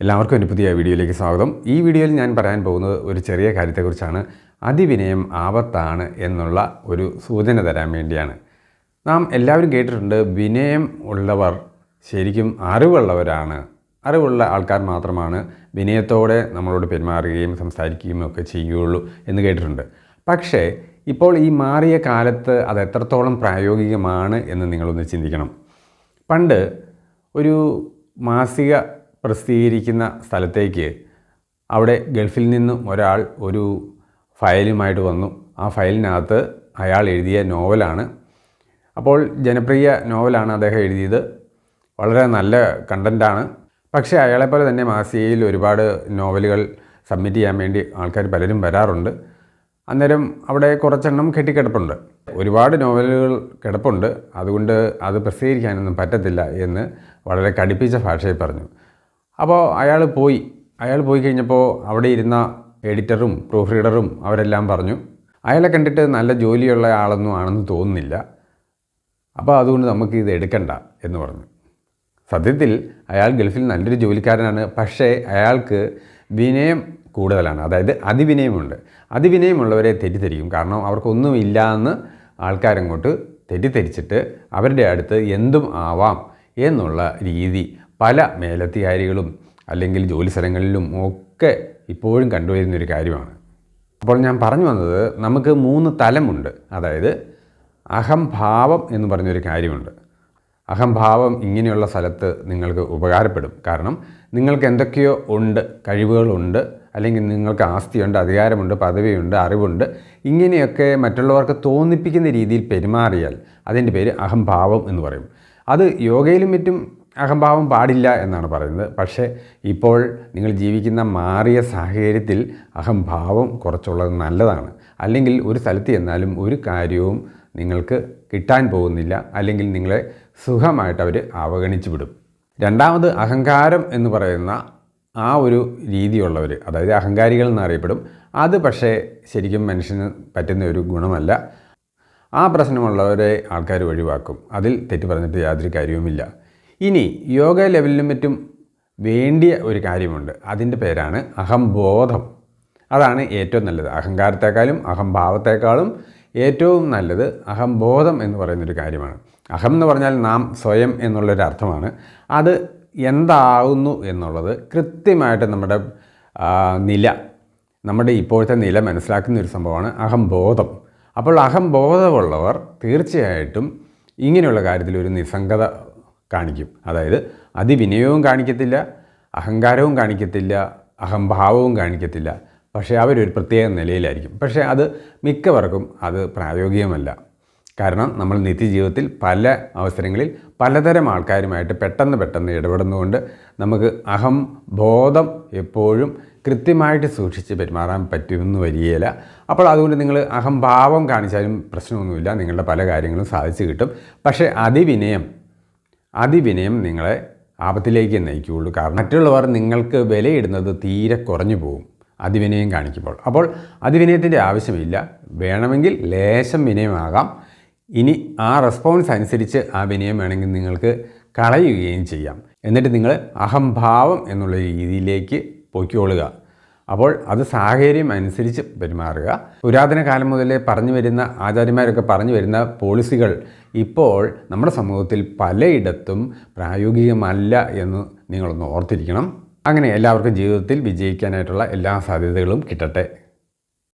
എല്ലാവർക്കും ഒരു പുതിയ വീഡിയോയിലേക്ക് സ്വാഗതം. ഈ വീഡിയോയിൽ ഞാൻ പറയാൻ പോകുന്നത് ഒരു ചെറിയ കാര്യത്തെക്കുറിച്ചാണ്. അതിവിനയം ആപത്താണ് എന്നുള്ള ഒരു സൂചന തരാൻ വേണ്ടിയാണ്. നാം എല്ലാവരും കേട്ടിട്ടുണ്ട് വിനയം ഉള്ളവർ ശരിക്കും അറിവുള്ളവരാണ്. അറിവുള്ള ആൾക്കാർ മാത്രമാണ് വിനയത്തോടെ നമ്മളോട് പെരുമാറുകയും സംസാരിക്കുകയും ഒക്കെ ചെയ്യുകയുള്ളൂ എന്ന് കേട്ടിട്ടുണ്ട്. പക്ഷേ ഇപ്പോൾ ഈ മാറിയ കാലത്ത് അത് എത്രത്തോളം പ്രായോഗികമാണ് എന്ന് നിങ്ങളൊന്ന് ചിന്തിക്കണം. പണ്ട് ഒരു മാസിക പ്രസിദ്ധീകരിക്കുന്ന സ്ഥലത്തേക്ക് അവിടെ ഗൾഫിൽ നിന്നും ഒരാൾ ഒരു ഫയലുമായിട്ട് വന്നു. ആ ഫയലിനകത്ത് അയാൾ എഴുതിയ നോവലാണ്. അപ്പോൾ ജനപ്രിയ നോവലാണ് അദ്ദേഹം എഴുതിയത്. വളരെ നല്ല കണ്ടന്റാണ് പക്ഷേ അയാളെപ്പോലെ തന്നെ മാസികയിൽ ഒരുപാട് നോവലുകൾ സബ്മിറ്റ് ചെയ്യാൻ വേണ്ടി ആൾക്കാർ പലരും വരാറുണ്ട്. അന്നേരം അവിടെ കുറച്ചെണ്ണം കെട്ടിക്കിടപ്പുണ്ട്. ഒരുപാട് നോവലുകൾ കിടപ്പുണ്ട്. അതുകൊണ്ട് അത് പ്രസിദ്ധീകരിക്കാനൊന്നും പറ്റത്തില്ല എന്ന് വളരെ കടുപ്പിച്ച ഭാഷയിൽ പറഞ്ഞു. അപ്പോൾ അയാൾ പോയി. അയാൾ പോയി കഴിഞ്ഞപ്പോൾ അവിടെ ഇരുന്ന എഡിറ്ററും പ്രൂഫ് റീഡറും അവരെല്ലാം പറഞ്ഞു അയാളെ കണ്ടിട്ട് നല്ല ജോലിയുള്ള ആളൊന്നും ആണെന്ന് തോന്നുന്നില്ല. അപ്പോൾ അതുകൊണ്ട് നമുക്ക് ഇത് എടുക്കണ്ട എന്ന് പറഞ്ഞു. സത്യത്തിൽ അയാൾ ഗൾഫിൽ നല്ലൊരു ജോലിക്കാരനാണ് പക്ഷേ അയാൾക്ക് വിനയം കൂടുതലാണ്. അതായത് അതിവിനയമുണ്ട്. അതിവിനയമുള്ളവരെ തെറ്റിദ്ധരിക്കും. കാരണം അവർക്കൊന്നുമില്ല എന്ന് ആൾക്കാരങ്ങോട്ട് തെറ്റിദ്ധരിച്ചിട്ട് അവരുടെ അടുത്ത് എന്തും ആവാം എന്നുള്ള രീതി പല മേലധികാരികളും അല്ലെങ്കിൽ ജോലി സ്ഥലങ്ങളിലും ഒക്കെ ഇപ്പോഴും കണ്ടുവരുന്നൊരു കാര്യമാണ്. അപ്പോൾ ഞാൻ പറഞ്ഞു വന്നത് നമുക്ക് മൂന്ന് തലമുണ്ട്. അതായത് അഹംഭാവം എന്ന് പറഞ്ഞൊരു കാര്യമുണ്ട്. അഹംഭാവം ഇങ്ങനെയുള്ള സ്ഥലത്ത് നിങ്ങൾക്ക് ഉപകാരപ്പെടും. കാരണം നിങ്ങൾക്ക് എന്തൊക്കെയോ ഉണ്ട് കഴിവുകളുണ്ട് അല്ലെങ്കിൽ നിങ്ങൾക്ക് ആസ്തിയുണ്ട് അധികാരമുണ്ട് പദവിയുണ്ട് അറിവുണ്ട്. ഇങ്ങനെയൊക്കെ മറ്റുള്ളവർക്ക് തോന്നിപ്പിക്കുന്ന രീതിയിൽ പെരുമാറിയാൽ അതിന്റെ പേര് അഹംഭാവം എന്ന് പറയും. അത് യോഗയിലും മറ്റും അഹംഭാവം പാടില്ല എന്നാണ് പറയുന്നത്. പക്ഷേ ഇപ്പോൾ നിങ്ങൾ ജീവിക്കുന്ന മാറിയ സാഹചര്യത്തിൽ അഹംഭാവം കുറച്ചുള്ളത് നല്ലതാണ്. അല്ലെങ്കിൽ ഒരു സ്ഥലത്ത് ചെന്നാലും ഒരു കാര്യവും നിങ്ങൾക്ക് കിട്ടാൻ പോകുന്നില്ല. അല്ലെങ്കിൽ നിങ്ങളെ സുഖമായിട്ട് അവർ അവഗണിച്ചു വിടും. രണ്ടാമത് അഹങ്കാരം എന്ന് പറയുന്ന ആ ഒരു രീതിയുള്ളവർ അതായത് അഹങ്കാരികൾ എന്നറിയപ്പെടും. അത് പക്ഷേ ശരിക്കും മനുഷ്യന് പറ്റുന്ന ഒരു ഗുണമല്ല. ആ പ്രശ്നമുള്ളവരെ ആൾക്കാർ ഒഴിവാക്കും. അതിൽ തെറ്റ് പറഞ്ഞിട്ട് യാതൊരു കാര്യവുമില്ല. ഇനി യോഗ ലെവലിലും മറ്റും വേണ്ടിയ ഒരു കാര്യമുണ്ട്. അതിന്റെ പേരാണ് അഹംബോധം. അതാണ് ഏറ്റവും നല്ലത്. അഹങ്കാരത്തെക്കാളും അഹംഭാവത്തെക്കാളും ഏറ്റവും നല്ലത് അഹംബോധം എന്ന് പറയുന്നൊരു കാര്യമാണ്. അഹം എന്ന് പറഞ്ഞാൽ നാം സ്വയം എന്നുള്ളൊരു അർത്ഥമാണ്. അത് എന്താകുന്നു എന്നുള്ളത് കൃത്യമായിട്ട് നമ്മുടെ നില നമ്മുടെ ഇപ്പോഴത്തെ നില മനസ്സിലാക്കുന്ന ഒരു സംഭവമാണ് അഹംബോധം. അപ്പോൾ അഹംബോധമുള്ളവർ തീർച്ചയായിട്ടും ഇങ്ങനെയുള്ള കാര്യത്തിൽ ഒരു നിസ്സംഗത കാണിക്കും. അതായത് അതിവിനയവും കാണിക്കത്തില്ല അഹങ്കാരവും കാണിക്കത്തില്ല അഹംഭാവവും കാണിക്കത്തില്ല. പക്ഷേ അവരൊരു പ്രത്യേക നിലയിലായിരിക്കും. പക്ഷേ അത് മിക്കവർക്കും അത് പ്രായോഗികമല്ല. കാരണം നമ്മൾ നിത്യജീവിതത്തിൽ പല അവസരങ്ങളിൽ പലതരം ആൾക്കാരുമായിട്ട് പെട്ടെന്ന് പെട്ടെന്ന് ഇടപെടുന്നതുകൊണ്ട് നമുക്ക് അഹം ബോധം എപ്പോഴും കൃത്യമായിട്ട് സൂക്ഷിച്ച് പെരുമാറാൻ പറ്റുമെന്ന് വരികയില്ല. അപ്പോൾ അതുകൊണ്ട് നിങ്ങൾ അഹംഭാവം കാണിച്ചാലും പ്രശ്നമൊന്നുമില്ല. നിങ്ങളുടെ പല കാര്യങ്ങളും സാധിച്ചു കിട്ടും. പക്ഷേ അതിവിനയം അതിവിനയം നിങ്ങളെ ആപത്തിലേക്ക് നയിക്കുകയുള്ളൂ. കാരണം മറ്റുള്ളവർ നിങ്ങൾക്ക് വിലയിടുന്നത് തീരെ കുറഞ്ഞു പോകും. അതിവിനയം കാണിക്കുമ്പോൾ. അപ്പോൾ അതിവിനയത്തിന്റെ ആവശ്യമില്ല. വേണമെങ്കിൽ ലേശം വിനയമാകാം. ഇനി ആ റെസ്പോൺസ് അനുസരിച്ച് ആ വിനയം വേണമെങ്കിൽ നിങ്ങൾക്ക് കളയുകയും ചെയ്യാം. എന്നിട്ട് നിങ്ങൾ അഹംഭാവം എന്നുള്ള രീതിയിലേക്ക് പൊയ്ക്കോളുക അപ്പോൾ അത് സാഹചര്യം അനുസരിച്ച് പെരുമാറുക. പുരാതന കാലം മുതലേ പറഞ്ഞു വരുന്ന ആചാര്യന്മാരൊക്കെ പറഞ്ഞു വരുന്ന പോളിസികൾ ഇപ്പോൾ നമ്മുടെ സമൂഹത്തിൽ പലയിടത്തും പ്രായോഗികമല്ല എന്ന് നിങ്ങളൊന്ന് ഓർത്തിരിക്കണം. അങ്ങനെ എല്ലാവർക്കും ജീവിതത്തിൽ വിജയിക്കാനായിട്ടുള്ള എല്ലാ സാധ്യതകളും കിട്ടട്ടെ.